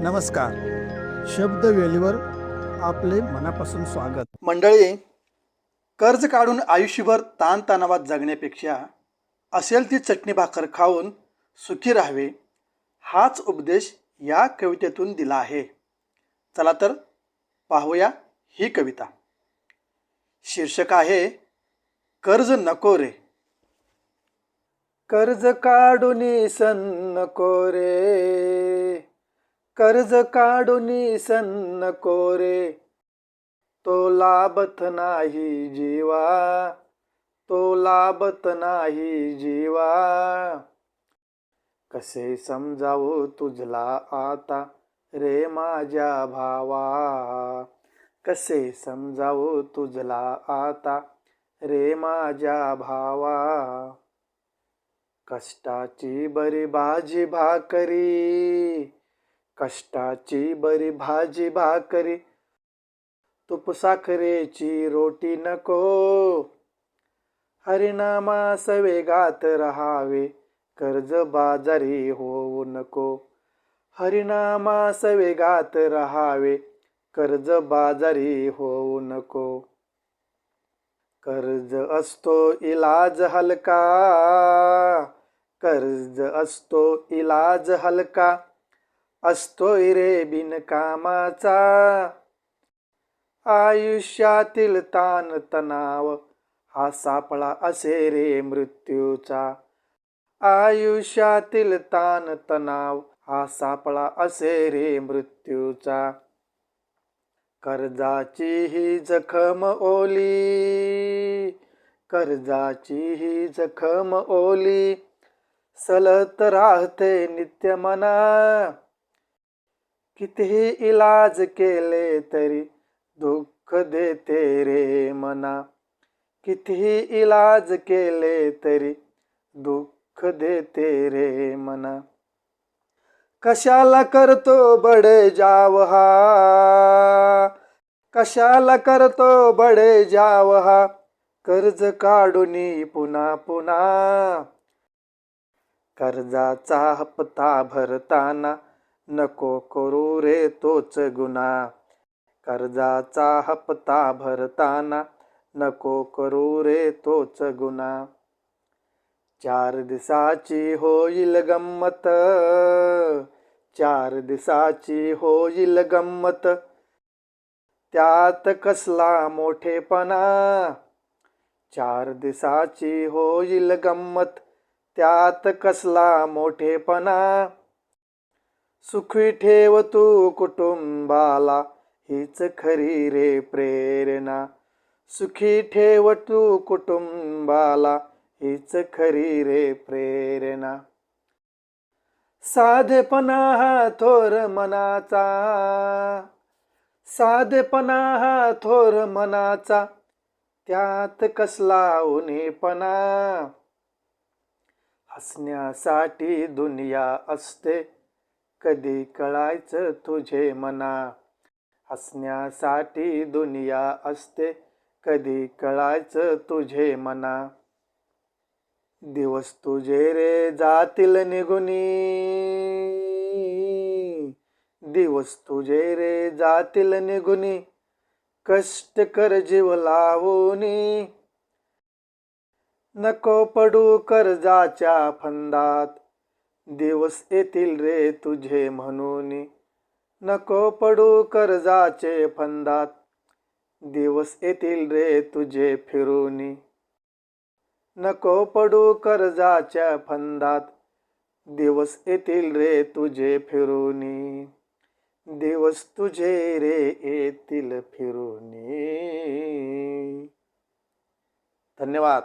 नमस्कार. शब्द वेलीवर आपले मनापासून स्वागत. मंडळी कर्ज काढून आयुष्यभर ताणतणावात जगण्यापेक्षा असेल ती चटणी भाकर खाऊन सुखी राहावे हाच उपदेश या कवितेतून दिला आहे. चला तर पाहूया ही कविता. शीर्षक आहे कर्ज नको रे. कर्ज काढून सन नको रे. कर्ज काढून सन्न कोरे. तो लाभत नाही जीवा. तो लाभत नाही जीवा. कसे समजावू तुझला आता रे माझ्या भावा? कसे समजावू तुझला आता रे माझ्या भावा? कष्टाची बरी भाजी भाकरी. कष्टाची बरी भाजी भाकरी. तुप साखरेची रोटी नको. हरिनामा सवेगात रहावे. कर्ज बाजारी होऊ नको. हरिनामा सवेगात रहावे. कर्ज बाजारी होऊ नको. कर्ज असतो इलाज हलका. कर्ज असतो इलाज हलका. असतोय रे बिनकामाचा आयुष्यातील ताण तणाव हा सापळा असे रे मृत्यूचा. आयुष्यातील ताण तणाव हा सापळा असे रे मृत्यूचा. कर्जाची ही जखम ओली कर्जाची ही जखम ओली सलत राहते नित्य मना. कितीही इलाज केले तरी दुःख देते रे मना. कितीही इलाज केले तरी दुःख देते रे मना. कशाला करतो बडे जाव हा कशाला करतो बडे जाव हा कर्ज काढून पुन्हा पुन्हा. कर्जाचा हप्ता भरताना नको करू रे तोच गुन्हा. कर्जाचा हप्ता भरताना नको करू रे तोच गुन्हा. चार दिसाची होईल गंमत. चार दिसाची होईल गंमत. त्यात कसला मोठेपणा. चार दिसाची होईल गंमत. त्यात कसला मोठेपणा. सुखी ठेव तू कुटुंबाला हीच खरी रे प्रेरणा. सुखी ठेव तू कुटुंबाला हीच खरी रे प्रेरणा. साधेपणा हा थोर मनाचा साधेपणा हा थोर मनाचा त्यात कसला उन्हेपणा हसण्यासाठी दुनिया असते कधी कळायचं तुझे मना? हसण्यासाठी दुनिया असते. कधी कळायचं तुझे मना? दिवस तुझे रे जातील निघुनी. दिवस तुझे रे जातील निघुनी. कष्ट कर जीव लावूनी. नको पडू कर्जाच्या फंदात. दिवस येतील रे तुझे म्हणून. नको पडू कर्जाचे फंदात. दिवस येतील रे तुझे फिरूनी. नको पडू कर्जाच्या फंदात. दिवस येतील रे तुझे फिरूनी. दिवस तुझे रे येतील फिरूनी. धन्यवाद.